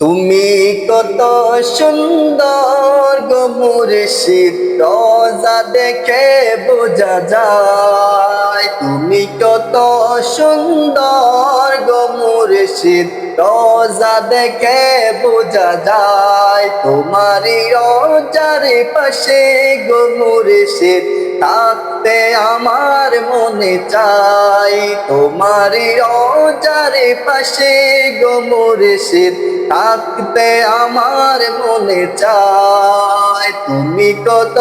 তুমি কত সুন্দর গো মুর্শিদ রোজা দেখে বোঝা যায়। তুমি কত সুন্দর মুর্শিদ, রোজা দেখে বোঝা যায় তোমারই রোজার পাশে গো মুর্শিদ, থাকতে আমার মনে চাই তোমারই রোজার পাশে গো মুর্শিদ, থাকতে আমার মনে চায় তুমি কত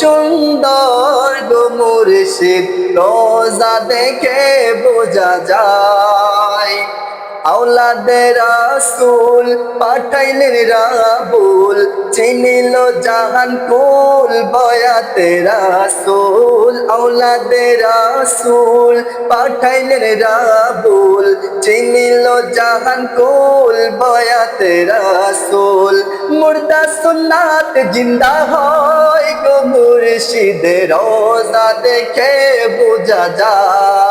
সুন্দর গো মুর্শিদ, রোজা দেখে বোঝা যায় আওলাদের রাসূল পাঠাইলেন রাবুল, চিনিল জাহান কুল বয়াতে রাসূল। আওলাদের রাসূল পাঠাইলেন রাবুল, চিনিল জাহান কুল বয়াতে রাসূল। মুর্দা সুন্নাত জিন্দা হয় গো মুর্শিদের রোজা দেখে বোঝা যায়।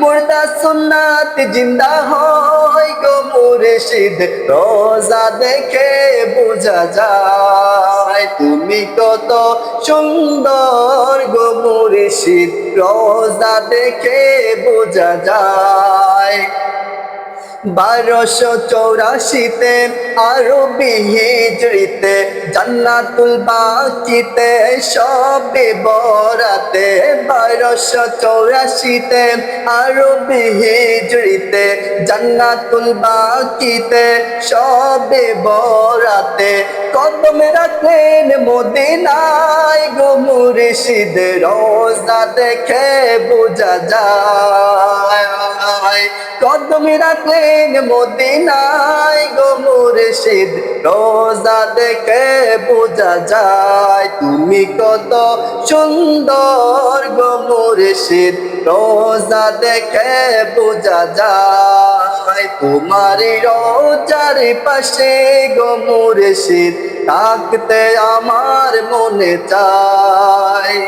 মুর্দা সুন্নাত জিন্দা হয় গো মুর্শিদ। রোজা দেখে বোঝা যায়, তুমি কত সুন্দর গো মুর্শিদ। রোজা দেখে বোঝা যায়। বারোশো চৌরাশিতে আরবি হিজড়িতে জান্নাতুল বাকিতে সবে বরাতে বারোশো চৌরাশিতে আরবি হিজড়িতে জান্নাতুল বাকিতে, সবে বরাতে। কদমে রাখলেন মদিনায় গো মুর্শিদ, রোজা দেখে বোঝা যায়। কদমে রাখলেন মদিনায় গো মুর্শিদ, রোজা দেখে বোঝা যায় তুমি কত সুন্দর গো মুর্শিদ। রোজা দেখে বোঝা যায় তোমার রোজার পাশে গো মুর্শিদ, থাকতে আমার মনে চায়।